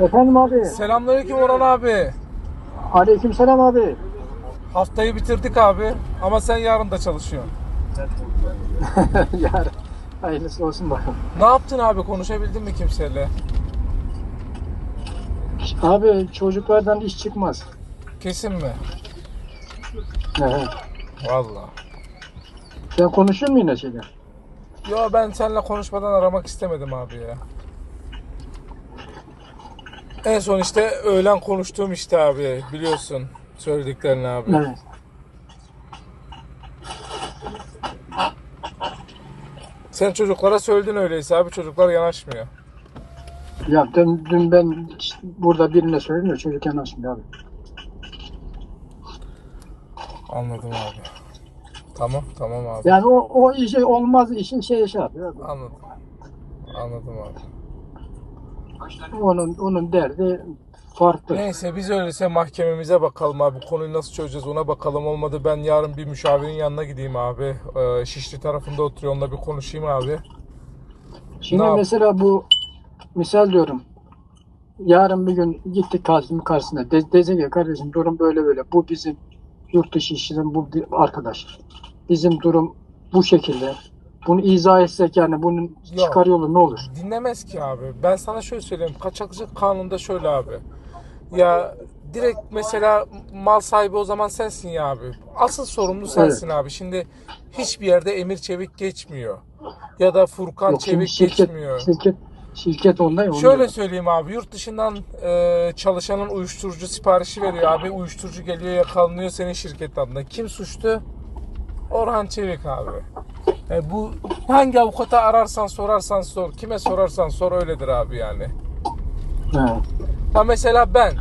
Efendim abi. Selamünaleyküm Orhan abi. Aleykümselam abi. Haftayı bitirdik abi ama sen yarın da çalışıyorsun. Yarın. Hayırlısı olsun bakalım. Ne yaptın abi konuşabildin mi kimseyle? Abi çocuklardan iş çıkmaz. Kesin mi? Evet. Vallahi. Sen konuşuyor musun yine şeyler? Yo ben seninle konuşmadan aramak istemedim abi ya. En son işte öğlen konuştuğum işte abi biliyorsun söylediklerini abi. Evet. Sen çocuklara söyledin öyleyse abi çocuklar yanaşmıyor. Ya dün, dün ben işte burada birine söyledim de çocuk yanaşmıyor abi. Anladım abi. Tamam tamam abi. Yani o, o işi olmaz işin şey şey yapıyor. abi. Anladım. Anladım abi. Onun onun derdi farklı. Neyse biz öyleyse mahkememize bakalım abi. Bu konuyu nasıl çözeceğiz ona bakalım. Olmadı ben yarın bir müşavirin yanına gideyim abi. Ee, Şişli tarafında oturuyor onunla bir konuşayım abi. Şimdi Ne yap- mesela bu misal diyorum. Yarın bir gün gittik karşımın karşısına. De, dese ki kardeşim durum böyle böyle. Bu bizim yurt dışı işçinin bu arkadaş. Bizim durum bu şekilde. Bunu izah etsek yani bunun Yok. çıkar yolu ne olur? Dinlemez ki abi. Ben sana şöyle söyleyeyim. Kaçakçılık kanunda şöyle abi. Ya direkt mesela mal sahibi o zaman sensin ya abi. Asıl sorumlu sensin abi. Şimdi hiçbir yerde Emir Çevik geçmiyor. Ya da Furkan Yok, Çevik şirket, geçmiyor. şirket, şirket onda ya. onda. Şöyle söyleyeyim abi yurt dışından e, çalışanın uyuşturucu siparişi veriyor abi uyuşturucu geliyor yakalanıyor senin şirket adına. Kim suçlu? Orhan Çevik abi. E, bu hangi avukata ararsan sorarsan sor kime sorarsan sor öyledir abi yani. Evet. Ha mesela ben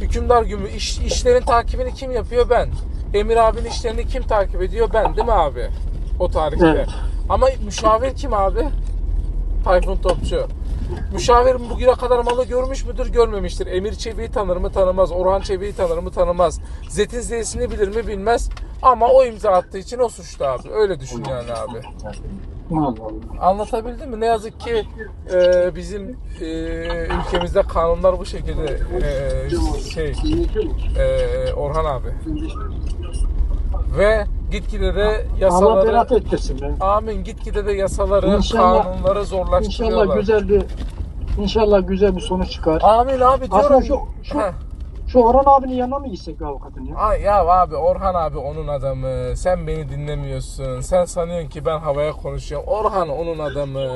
hükümdar gibi iş, işlerin takibini kim yapıyor ben. Emir abinin işlerini kim takip ediyor ben değil mi abi? O tarihte. Evet. Ama müşavir kim abi? Tayfun Topçu. Müşavir bugüne kadar malı görmüş müdür görmemiştir. Emir Çevik'i tanır mı tanımaz. Orhan Çevik'i tanır mı tanımaz. Zetin Z'sini bilir mi bilmez. Ama o imza attığı için o suçlu abi. Öyle düşün yani abi. Anlatabildim mi? Ne yazık ki e, bizim e, ülkemizde kanunlar bu şekilde e, şey e, Orhan abi. Ve gitgide de Allah yasaları berat ettirsin. be. amin gitgide de yasaları İnşallah- kanunları İnşallah zorlaştırıyorlar. güzel bir inşallah güzel bir sonuç çıkar. Amin abi Aslında diyorum. şu- şu- Heh. Şu Orhan abinin yanına mı gitsek avukatın ya? Ay ya abi Orhan abi onun adamı. Sen beni dinlemiyorsun. Sen sanıyorsun ki ben havaya konuşuyorum. Orhan onun adamı.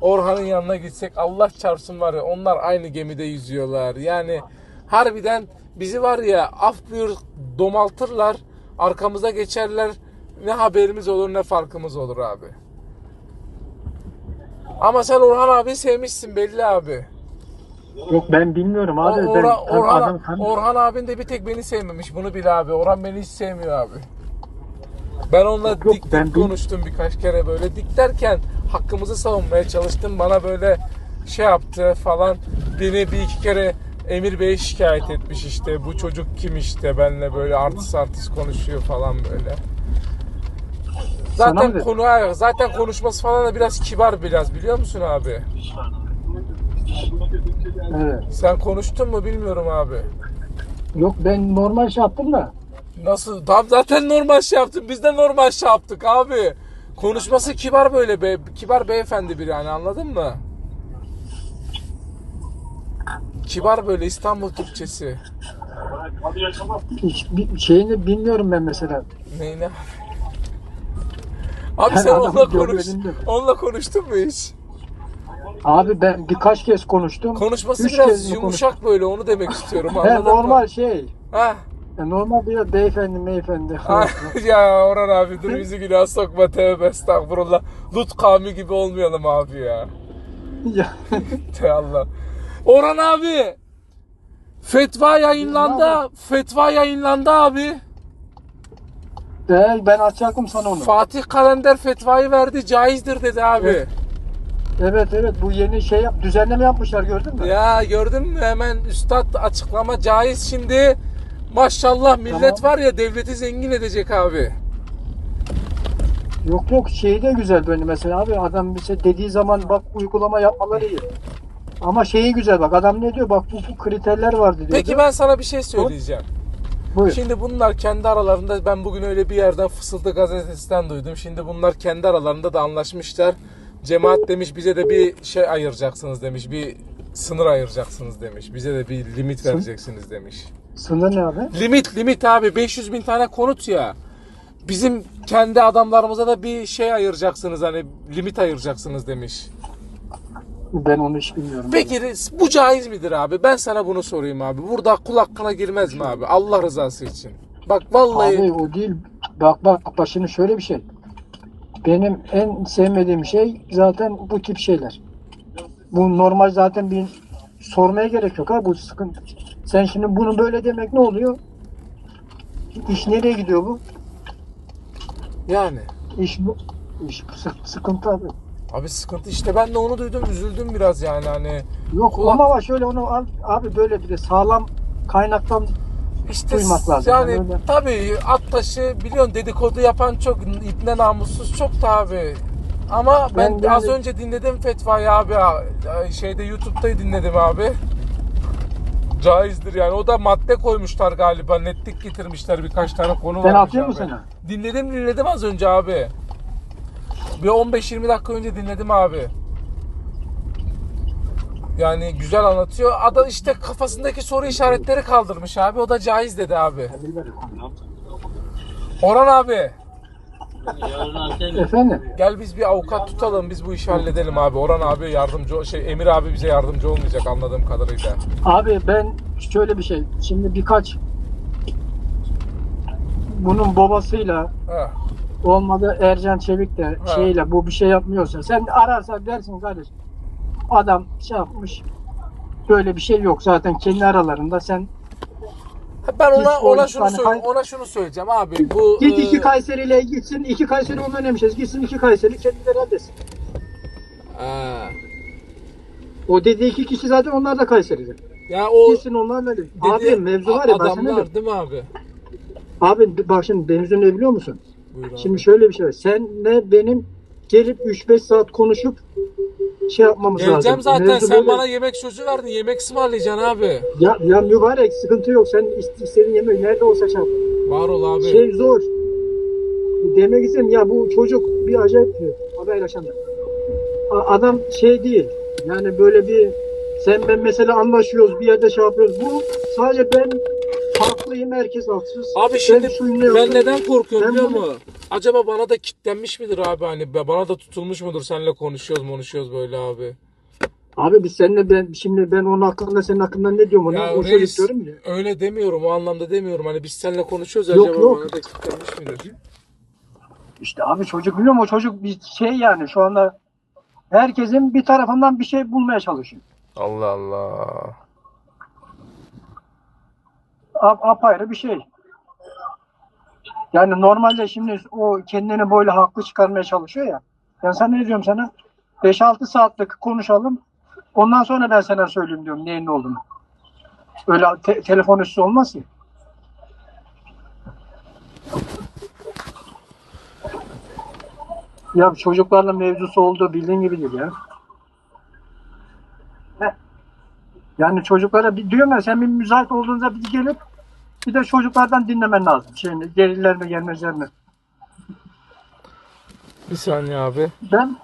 Orhan'ın yanına gitsek Allah çarpsın var ya onlar aynı gemide yüzüyorlar. Yani harbiden bizi var ya af buyur domaltırlar. Arkamıza geçerler. Ne haberimiz olur ne farkımız olur abi. Ama sen Orhan abi sevmişsin belli abi. Yok ben bilmiyorum abi. O- ben Orhan, adam tanımıyorum. Orhan abin de bir tek beni sevmemiş. Bunu bil abi. Orhan beni hiç sevmiyor abi. Ben onunla Yok, yok, dik dik ben bil- konuştum birkaç kere böyle. Dik derken hakkımızı savunmaya çalıştım. Bana böyle şey yaptı falan. Beni bir iki kere Emir Bey şikayet etmiş işte. Bu çocuk kim işte benimle böyle artist artist konuşuyor falan böyle. Zaten konu zaten konuşması falan da biraz kibar biraz biliyor musun abi? Evet. Sen konuştun mu bilmiyorum abi. Yok ben normal şey yaptım da. Nasıl? Tam zaten normal şey yaptın. Biz de normal şey yaptık abi. Konuşması kibar böyle be, kibar beyefendi bir yani anladın mı? Kibar böyle İstanbul Türkçesi. Hiç bir şeyini bilmiyorum ben mesela. Neyine? Abi Ben sen adamı onunla konuş. görmedim de. Onunla konuştun mu hiç? Abi ben birkaç kez konuştum. Konuşması Üç biraz mi yumuşak böyle onu demek istiyorum He, anladın normal mı? şey. Ha? E, normal bir beyefendi meyefendi. Ha, ya Orhan abi dur bizi günah sokma tövbe estağfurullah. Lut kavmi gibi olmayalım abi ya. ya. Te Allah. Orhan abi. Fetva yayınlandı. Fetva yayınlandı abi. E, ben açacaktım sana onu. Fatih Kalender fetvayı verdi. Caizdir dedi abi. Evet. Evet evet bu yeni şey yap düzenleme yapmışlar gördün mü? Ya gördün mü hemen üstad açıklama caiz şimdi. Maşallah millet Tamam. var ya devleti zengin edecek abi. Yok yok şey de güzel böyle mesela abi adam bir şey dediği zaman bak uygulama yapmaları iyi. Ama şeyi güzel bak adam ne diyor bak bu, bu kriterler vardı diyor. Peki ben sana bir şey söyleyeceğim. Buyur. Şimdi bunlar kendi aralarında ben bugün öyle bir yerden Fısıltı gazetesinden duydum. Şimdi bunlar kendi aralarında da anlaşmışlar. Cemaat demiş bize de bir şey ayıracaksınız demiş. Bir sınır ayıracaksınız demiş. Bize de bir limit vereceksiniz demiş. Sınır ne abi? Limit limit abi 500 bin tane konut ya. Bizim kendi adamlarımıza da bir şey ayıracaksınız hani limit ayıracaksınız demiş. Ben onu hiç bilmiyorum. Peki bu caiz midir abi? Ben sana bunu sorayım abi. Burada kul hakkına girmez mi abi? Allah rızası için. Bak vallahi Abi o değil. Bak bak bak şimdi şöyle bir şey. Benim en sevmediğim şey zaten bu tip şeyler. Bu normal zaten bir sormaya gerek yok ha bu sıkıntı. Sen şimdi bunu böyle demek ne oluyor? İş nereye gidiyor bu? yani. İş bu. İş bu sık- sıkıntı abi. Abi sıkıntı işte ben de onu duydum üzüldüm biraz yani hani Yok Kulak- ama şöyle onu al, abi böyle bir de sağlam kaynaktan işte Duymak lazım. yani Yani öyle. tabii at taşı biliyorsun dedikodu yapan çok ipne namussuz çok tabi ama ben, Ben de- az önce dinledim fetvayı abi şeyde YouTube'da dinledim abi caizdir yani o da madde koymuşlar galiba netlik getirmişler birkaç tane konu atayım mı abi. sana? Dinledim dinledim az önce abi. Bir 15-20 dakika önce dinledim abi. Yani güzel anlatıyor. Ada işte kafasındaki soru işaretleri kaldırmış abi. O da caiz dedi abi. Orhan abi Efendim? gel biz bir avukat tutalım. Biz bu işi halledelim abi. Orhan abi yardımcı şey Emir abi bize yardımcı olmayacak anladığım kadarıyla. Abi ben şöyle bir şey. Şimdi birkaç bunun babasıyla. Olmadı Ercan Çevik de Ha. şeyle bu bir şey yapmıyorsa sen ararsan dersin kardeş adam şey yapmış böyle bir şey yok zaten kendi aralarında sen Ben ona ona şunu tane söyle, ona şunu söyleyeceğim abi. Bu git e, iki Kayseri ile gitsin iki Kayseri onun hemşerisi gitsin iki Kayseri kendileri halletsin. ha. O dediği iki kişi zaten onlar da Kayseri'de. Ya o Gitsin onlar ne dedi- Abi mevzu var ya sana adamlar diyeyim. değil mi abi? Abi bak şimdi mevzu ne biliyor musun? Buyur abi. Şimdi şöyle bir şey var. Senle benim gelip 3-5 saat konuşup şey yapmamız Geleceğim lazım. zaten Mevzu sen böyle. bana yemek sözü verdin. Yemek ısmarlayacaksın abi. Ya, ya mübarek sıkıntı yok. Sen ist- istediğin yemeği nerede olsa yap. Var ol abi. Şey zor. Demek istedim ya bu çocuk bir acayip diyor. Haber yaşandı. A- Adam şey değil. Yani böyle bir sen ben mesela anlaşıyoruz bir yerde şey yapıyoruz. Bu sadece ben haklıyım herkes haksız. Abi şimdi Ben ben neden korkuyorum Ben biliyor bunu- musun? Acaba bana da kitlenmiş midir abi hani bana da tutulmuş mudur seninle konuşuyoruz konuşuyoruz böyle abi. Abi biz seninle ben şimdi ben onun hakkında senin hakkında ne diyorum onu Ya o şey reis ya. öyle demiyorum o anlamda demiyorum hani biz seninle konuşuyoruz Yok, acaba yok. bana da kitlenmiş midir? İşte abi çocuk biliyor musun? O çocuk bir şey yani şu anda herkesin bir tarafından bir şey bulmaya çalışıyor. Allah Allah. Apayrı bir şey. Yani normalde şimdi o kendini böyle haklı çıkarmaya çalışıyor ya. Ben sana ne diyorum sana? 5-6 saatlik konuşalım. Ondan sonra ben sana söyleyeyim diyorum neyin ne olduğunu. Öyle te- telefon üstü olmaz ki. Ya çocuklarla mevzusu olduğu bildiğin gibi değil ya. Yani çocuklara bir diyorum ya sen bir müsait olduğunda bir gelip bir de çocuklardan dinlemen lazım. Şeyini, gelirler mi gelmezler mi? Bir saniye abi. Ben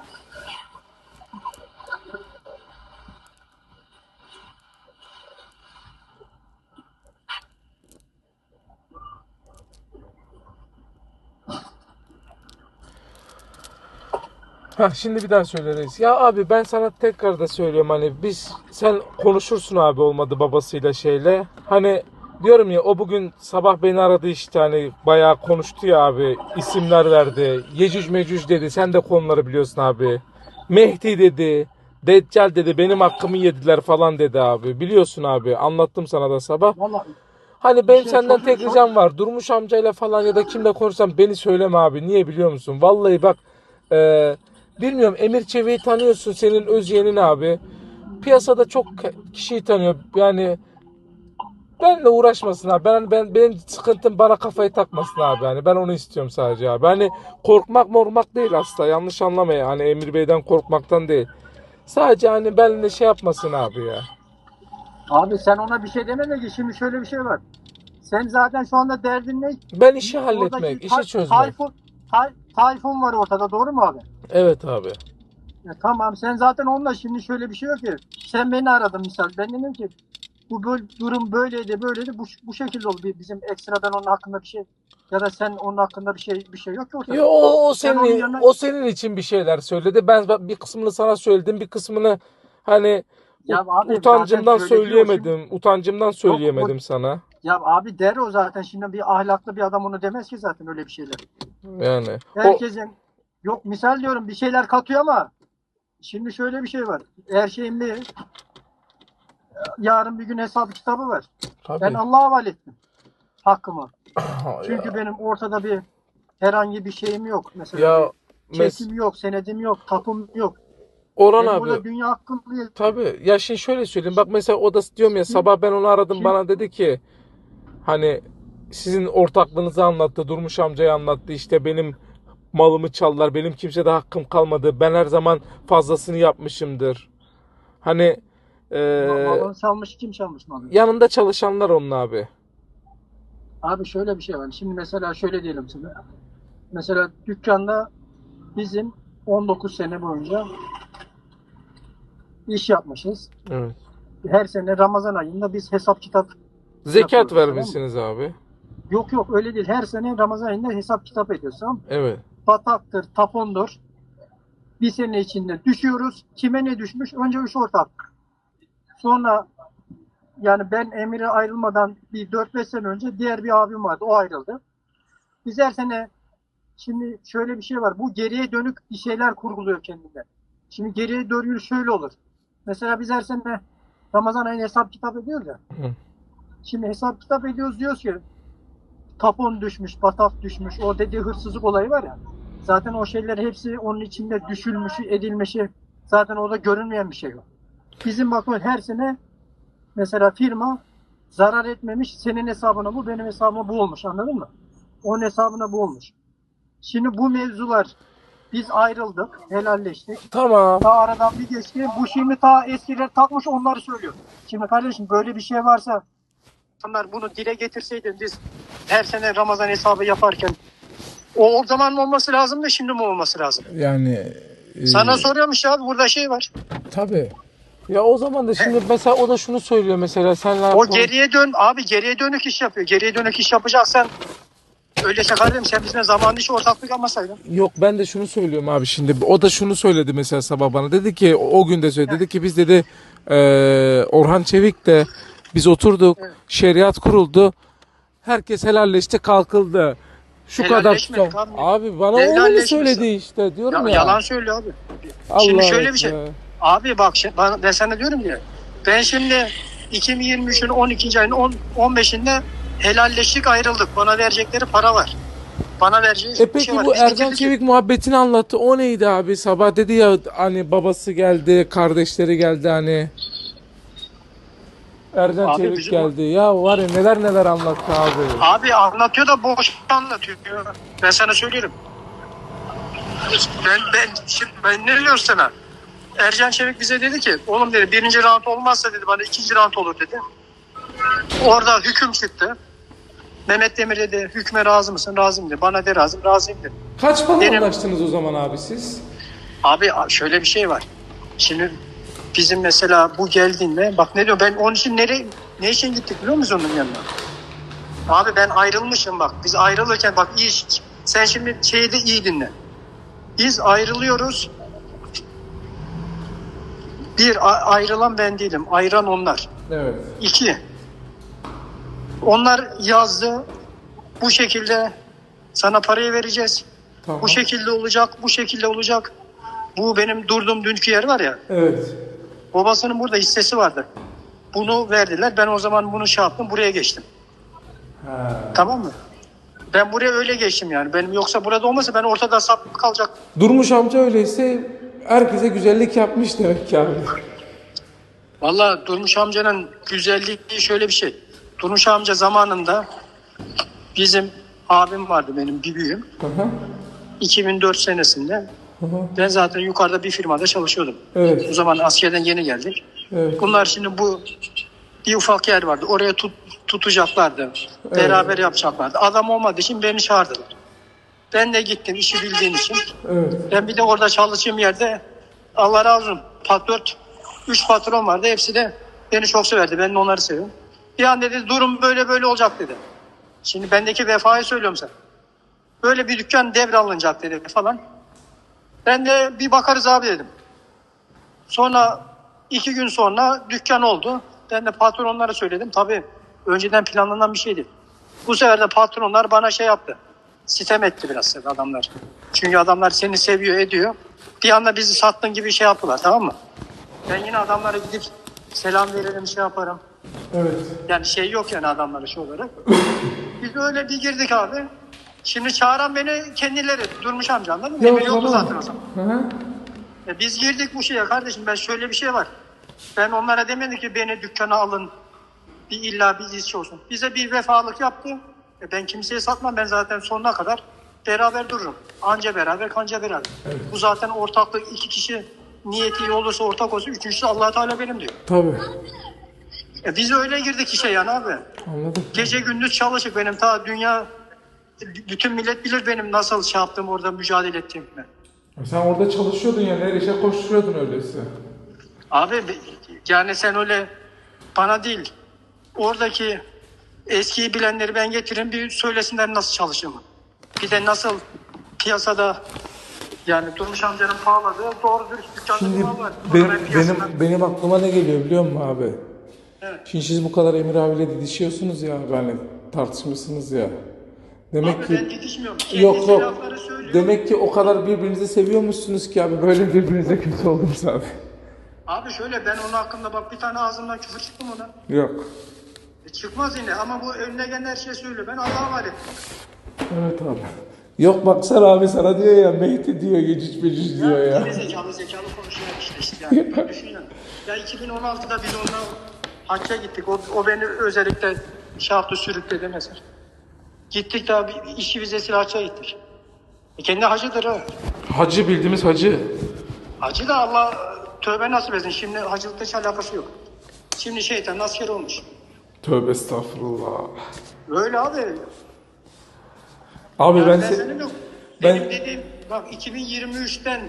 Ha şimdi bir daha söyleriz. Ya abi ben sana tekrar da söylüyorum hani biz sen konuşursun abi olmadı babasıyla şeyle. Hani diyorum ya o bugün sabah beni aradı işte hani bayağı konuştu ya abi. isimler verdi. Yecüc mecüc dedi. Sen de konuları biliyorsun abi. Mehdi dedi. Deccal dedi. Benim hakkımı yediler falan dedi abi. Biliyorsun abi. Anlattım sana da sabah. vallahi Hani benim şey senden tek ricam var. Durmuş amcayla falan ya da kimle konuşsam beni söyleme abi. Niye biliyor musun? Vallahi bak e, bilmiyorum Emir Çevik'i tanıyorsun senin öz yeğenin abi. Piyasada çok kişiyi tanıyor. Yani benle uğraşmasın abi. Ben, ben benim sıkıntım bana kafayı takmasın abi. Yani ben onu istiyorum sadece abi. Hani korkmak mormak değil asla. Yanlış anlama yani. Hani Emir Bey'den korkmaktan değil. Sadece hani benimle şey yapmasın abi ya. Abi sen ona bir şey demedin ki şimdi şöyle bir şey var. Sen zaten şu anda derdin ne? Ben işi Oradaki halletmek, Ta- işi çözmek. Tayfun, Tay- Tayfun var ortada doğru mu abi? Evet abi. Ya tamam sen zaten onunla şimdi şöyle bir şey yok ki. Sen beni aradın misal. Ben dedim ki bu böyle, durum böyleydi böyleydi bu, bu şekilde oldu. Bizim ekstradan onun hakkında bir şey ya da sen onun hakkında bir şey bir şey yok ki ortada. Yo, o, o Sen senin yanına- o senin için bir şeyler söyledi. Ben bir kısmını sana söyledim, bir kısmını hani Ya abi utancımdan söylediği o şimdi- söyleyemedim. Utancımdan söyleyemedim sana. Ya abi der o zaten şimdi bir ahlaklı bir adam onu demez ki zaten öyle bir şeyler. Yani o Herkesin yok misal diyorum bir şeyler katıyor ama şimdi şöyle bir şey var. Her şeyin bir yarın bir gün hesap kitabı var. tabii. Ben Allah'a havale ettim hakkımı. Ya. Çünkü benim ortada bir herhangi bir şeyim yok. Mesela ya bir mes çekim yok, senedim yok, tapum yok. Orhan Benim abi dünya hakkım değil. Tabii. Ya şimdi şöyle söyleyeyim. Bak mesela o da diyorum ya sabah ben onu aradım Kim? bana dedi ki hani sizin ortaklığınızı anlattı. Durmuş amcayı anlattı. İşte benim malımı çaldılar. Benim kimsede hakkım kalmadı. Ben her zaman fazlasını yapmışımdır. Hani eee, Malını çalmış kim çalmış malı? yanında çalışanlar onun abi. Abi şöyle bir şey var. Şimdi mesela şöyle diyelim sana. Mesela dükkanda bizim 19 sene boyunca iş yapmışız. Evet. Her sene Ramazan ayında biz hesap kitap Zekat vermişsiniz abi. yok yok öyle değil. Her sene Ramazan ayında hesap kitap mı? Evet. Bataktır, tapondur. Bir sene içinde düşüyoruz. Kime ne düşmüş? Önce üç ortak. Sonra yani ben Emir'e ayrılmadan bir 4-5 sene önce diğer bir abim vardı. O ayrıldı. Biz her sene şimdi şöyle bir şey var. Bu geriye dönük bir şeyler kurguluyor kendinde. Şimdi geriye dönük şöyle olur. Mesela biz her sene Ramazan ayında hesap kitap ediyoruz ya. Hı. Şimdi hesap kitap ediyoruz diyoruz ki tapon düşmüş, batak düşmüş. O dediği hırsızlık olayı var ya. Zaten o şeyler hepsi onun içinde düşülmüşü, edilmişi zaten orada görünmeyen bir şey yok. Bizim bakın her sene mesela firma zarar etmemiş. Senin hesabına bu, benim hesabıma bu olmuş. Anladın mı? Onun hesabına bu olmuş. Şimdi bu mevzular biz ayrıldık, helalleştik. Tamam. Ta aradan bir geçti. Bu şimdi ta eskiler takmış onları söylüyor. Şimdi kardeşim böyle bir şey varsa onlar bunu dile getirseydin biz her sene Ramazan hesabı yaparken o, o zaman mı olması lazım da şimdi mi olması lazım? Yani e, Sana soruyormuş abi burada şey var. tabii. Ya o zaman da şimdi mesela o da şunu söylüyor mesela senle O geriye dön abi geriye dönük iş yapıyor. Geriye dönük iş yapacaksan öyleyse kardeşim sen bizimle zamanında hiç ortaklık yapmasaydın. Yok ben de şunu söylüyorum abi şimdi. O da şunu söyledi mesela sabah bana. Dedi ki o gün de söyledi. Dedi ki biz dedi eee, Orhan Çevik de biz oturduk. Şeriat kuruldu. Herkes helalleşti kalkıldı. Şu kadar Helalleşmedik tutam. abi. Abi bana öyle mi Helalleşmiş. söyledi işte diyorum Ya, ya. yalan söylüyor abi. Şimdi şöyle bir şey. Allah. Abi bak ben, ben sana diyorum ya. Ben şimdi 2023'ün 12. ayının 10, 15'inde helalleştik ayrıldık. Bana verecekleri para var. Bana vereceği E bir peki şey var. bu Biz Ercan. Çevik muhabbetini anlattı. O neydi abi? Sabah dedi ya hani babası geldi, kardeşleri geldi hani. Ercan Abi Çevik bizim- geldi. Ya var ya neler neler anlattı abi. Abi anlatıyor da boş anlatıyor. Ben sana söylüyorum. Ben, ben, şimdi ben ne diyorum sana? Ercan Çevik bize dedi ki oğlum dedi birinci round olmazsa dedi bana ikinci round olur dedi. Orada hüküm çıktı. Mehmet Demir dedi hükme razı mısın? Razıyım dedi. Bana de razıyım. Razıyım dedi. Kaç para Benim- anlaştınız o zaman abi siz? Abi şöyle bir şey var. Şimdi bizim mesela bu geldiğinde bak ne diyor ben onun için nereye ne için gittik biliyor musun onun yanına? Abi ben ayrılmışım bak. Biz ayrılırken bak iyi sen şimdi şeyi de iyi dinle. Biz ayrılıyoruz. Bir ayrılan ben değilim. Ayıran onlar. Evet. İki. Onlar yazdı. Bu şekilde sana parayı vereceğiz. Tamam. Bu şekilde olacak, bu şekilde olacak. Bu benim durduğum dünkü yer var ya. Evet. Babasının burada hissesi vardı. Bunu verdiler. Ben o zaman bunu şey yaptım. Buraya geçtim. Ha. Tamam mı? Ben buraya öyle geçtim yani. Benim yoksa burada olmasa ben ortada sap kalacak. Durmuş amca öyleyse herkese güzellik yapmış demek ki abi. Vallahi Durmuş amcanın güzelliği şöyle bir şey. Durmuş amca zamanında bizim abim vardı benim bir büyüğüm. Hı hı. 2004 senesinde Hı hı. Ben zaten yukarıda bir firmada çalışıyordum. Evet. O zaman askerden yeni geldik. Evet. Bunlar şimdi bu bir ufak yer vardı. Oraya tut, tutacaklardı. Beraber yapacaklardı. Adam olmadığı için beni çağırdılar. Ben de gittim işi bildiğim için. Evet. Ben bir de orada çalıştığım yerde Allah razı olsun. Patron, üç patron vardı. Hepsi de beni çok severdi. Ben de onları seviyorum. Bir an dedi durum böyle böyle olacak dedi. Şimdi bendeki vefayı söylüyorum sana. Böyle bir dükkan devralınacak dedi falan. Ben de bir bakarız abi dedim. Sonra iki gün sonra dükkan oldu. Ben de patronlara söyledim. Tabii önceden planlanan bir şeydi. Bu sefer de patronlar bana şey yaptı. Sitem etti biraz adamlar. Çünkü adamlar seni seviyor ediyor. Bir anda bizi sattın gibi şey yaptılar tamam mı? Ben yine adamlara gidip selam veririm şey yaparım. Evet. Yani şey yok yani adamlara şey olarak. Biz öyle bir girdik abi. Şimdi çağıran beni kendileri Durmuş amca anladın mı? Emir yoktu zaten o zaman. Hı hı. E biz girdik bu şeye kardeşim ben şöyle bir şey var. Ben onlara demedim ki beni dükkana alın. Bir illa bir izçi olsun. Bize bir vefalık yaptı. E ben kimseye satmam ben zaten sonuna kadar beraber dururum. Anca beraber kanca beraber. Bu zaten ortaklık iki kişi niyeti iyi olursa ortak olsun. Üçüncüsü allah Teala benim diyor. Tabii. E biz öyle girdik işe yani abi. Anladım. Gece gündüz çalışıp benim ta dünya bütün millet bilir benim nasıl şey yaptığım orada mücadele ettiğimi. Sen orada çalışıyordun yani her işe koşturuyordun öyleyse. Abi yani sen öyle bana değil oradaki eskiyi bilenleri ben getireyim bir söylesinler nasıl çalıştığımı. Bir de nasıl piyasada yani Durmuş amcanın pahalıdır doğru dürüst dükkanda Şimdi var. benim, benim, benim aklıma ne geliyor biliyor musun abi? Evet. Şimdi siz bu kadar Emir abiyle didişiyorsunuz ya benle tartışmışsınız ya. Demek Abi ki ben didişmiyorum. Yok yok. Demek ki o kadar birbirinizi seviyormuşsunuz ki abi böyle birbirinize kötü oldunuz abi. Abi şöyle ben onun hakkında bak bir tane ağzımdan küfür çıktı mı ona? Yok. Çıkmaz yine ama bu önüne gelen her şeyi söylüyor. Ben Allah'a emanet. Evet abi. Yok baksana abi sana diyor ya Mehdi diyor geciş beciş diyor ya. Geri zekalı zekalı konuşuyor işte işte yani. Bak düşün yani. Ya 2016'da biz onunla hacca gittik. O, o beni özellikle şey yaptı sürükledi mesela. Gittik daha bir işi vizesiyle hacca gittik. E kendi hacıdır ha. Hacı bildiğimiz hacı. Hacı da Allah tövbe nasip etsin. Şimdi hacılıkta hiç alakası yok. Şimdi şeytan asker olmuş. Tövbe estağfurullah. Öyle abi. Abi Yani ben ben, se- senin yok. ben- Benim dediğim bak 2023'ten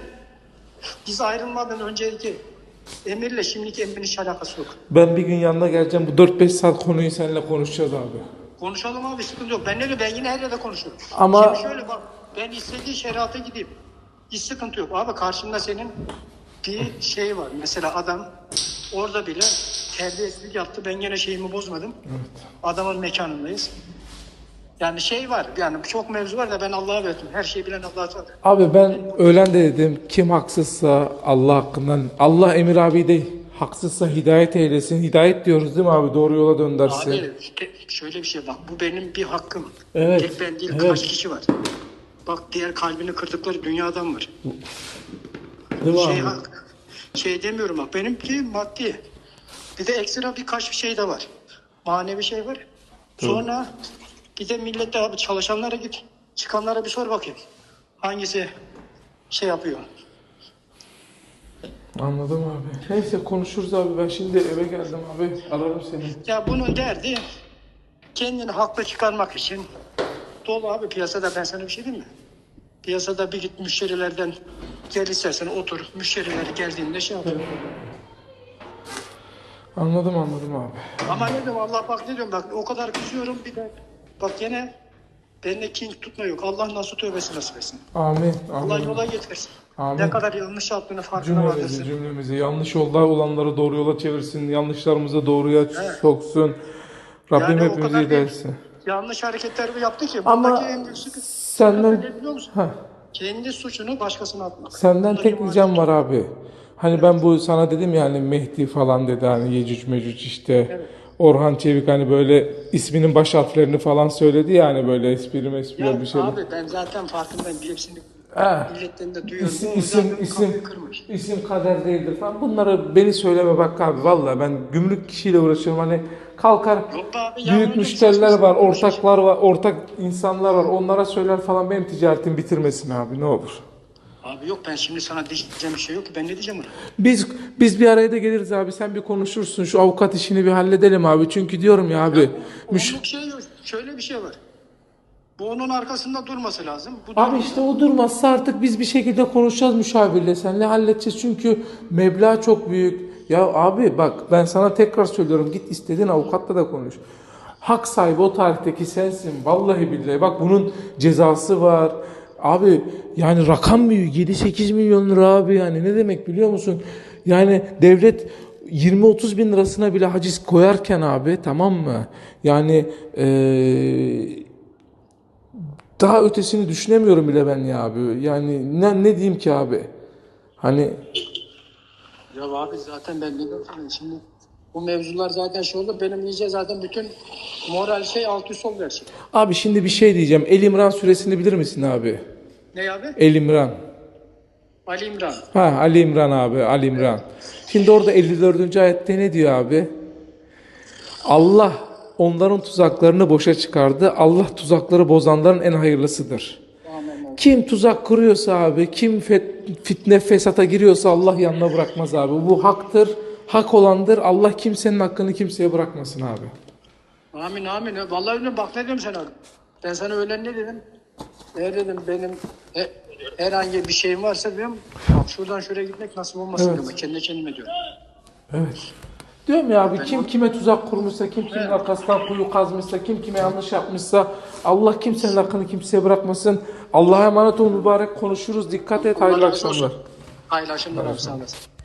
biz ayrılmadan önceki Emir'le şimdiki Emir'in hiç alakası yok. ben bir gün yanına geleceğim. Bu 4-5 saat konuyu seninle konuşacağız abi. Konuşalım abi sıkıntı yok. Ben ne ben yine her yerde konuşurum. Ama- Şimdi şöyle bak ben istediği şerata gideyim. Hiç sıkıntı yok. Abi karşımda senin bir şey var. Mesela adam orada bile terbiyesizlik yaptı. Ben gene şeyimi bozmadım. Adamın mekanındayız. Yani şey var yani çok mevzu var da ben Allah'a verdim. Her şeyi bilen Allah'a tanır. Abi ben öğlen de dedim kim haksızsa Allah hakkından Allah Emir abi de haksızsa hidayet eylesin. Hidayet diyoruz değil mi abi? Doğru yola döndersin. Abi işte şöyle bir şey bak bu benim bir hakkım. Evet, Tek ben değil evet. kaç kişi var. Bak diğer kalbini kırdıkları dünyadan var. Değil mi Şey, abi? hak- şey demiyorum bak benimki maddi. Bir de ekstra birkaç bir şey de var. Manevi şey var. Sonra bir de millette abi çalışanlara git. Çıkanlara bir sor bakayım. Hangisi şey yapıyor. Anladım abi. Neyse konuşuruz abi. Ben şimdi eve geldim abi. Ararım seni. Ya bunun derdi kendini haklı çıkarmak için dolu abi piyasada ben sana bir şey diyeyim mi? Piyasada bir git müşterilerden gel istersen otur. Müşterileri geldiğinde şey yap. Anladım anladım abi. Ama ne diyorum Allah bak ne diyorum bak o kadar kızıyorum bir de bak gene benimle king tutma yok. Allah nasıl tövbesi nasip etsin. Amin. Allah Amin. yola getirsin. Amin. Ne kadar yanlış yaptığını farkına vardırsın. cümlemizi yanlış yolda olanları doğru yola çevirsin. Yanlışlarımızı doğruya soksun. Rabbim Yani hepimizi etsin. Yanlış hareketler yaptı ki. Ama en büyük sıkıntı senden biliyor musun? Heh. Kendi suçunu başkasına atmak. Senden Bundaki tek ricam var abi. Hani ben bu sana dedim ya hani Mehdi falan dedi hani Yecüc Mecüc işte. Orhan Çevik hani böyle isminin baş harflerini falan söyledi ya hani böyle espri mespri Ya bir şeyler. abi ben zaten farkındayım. Hepsini Ha. milletten de duyuyorum. İsim, isim, isim, kırmış. isim kader değildir falan. Bunları beni söyleme bak abi. Vallahi ben gümrük kişiyle uğraşıyorum. Hani kalkar abi, ya büyük müşteriler var, ortaklar var, ortak insanlar var. Onlara söyler falan benim ticaretim bitirmesin abi ne olur. Abi yok ben şimdi sana diyeceğim bir şey yok ki ben ne diyeceğim ona? Biz biz bir araya da geliriz abi. Sen bir konuşursun. Şu avukat işini bir halledelim abi. Çünkü diyorum ya abi. müş- Onluk şey. Şöyle bir şey var. Bu onun arkasında durması lazım. Bu Abi işte o durmazsa artık biz bir şekilde konuşacağız müşavirle. Senle halledeceğiz çünkü meblağ çok büyük. Ya abi bak ben sana tekrar söylüyorum. Git istediğin avukatla da konuş. Hak sahibi o tarihteki sensin. Vallahi billahi. Bak bunun cezası var. Abi yani rakam büyük. 7-8 milyon lira abi yani. Ne demek biliyor musun? Yani devlet 20-30 bin lirasına bile haciz koyarken abi tamam mı? Yani eee daha ötesini düşünemiyorum bile ben ya abi. Yani ne, ne diyeyim ki abi? Hani Ya abi zaten ben ne sana şimdi bu mevzular zaten şey oldu. Benim iyice zaten bütün moral şey alt üst oldu her şey. abi şimdi bir şey diyeceğim. El İmran suresini bilir misin abi? Ne abi? El İmran. Ali İmran. Ha Ali İmran abi Ali İmran. Şimdi orada 54. ayette ne diyor abi? Allah onların tuzaklarını boşa çıkardı. Allah tuzakları bozanların en hayırlısıdır. Kim tuzak kuruyorsa abi, kim fitne fesata giriyorsa Allah yanına bırakmaz abi. Bu haktır, hak olandır. Allah kimsenin hakkını kimseye bırakmasın abi. Amin amin. Vallahi öyle bak ne diyorum sana. Ben sana öyle ne dedim? Eğer dedim benim he- herhangi bir şeyim varsa diyorum bak şuradan şuraya gitmek nasip olmasın Evet. diyorum. Kendi kendime diyorum. Evet. Diyorum ya abi kim kime tuzak kurmuşsa, kim kimin arkasından kuyu kazmışsa, kim kime yanlış yapmışsa Allah kimsenin hakkını kimseye bırakmasın. Allah'a emanet ol mübarek konuşuruz. Dikkat et. Hayırlı akşamlar. Hayırlı akşamlar abi sağ olasın.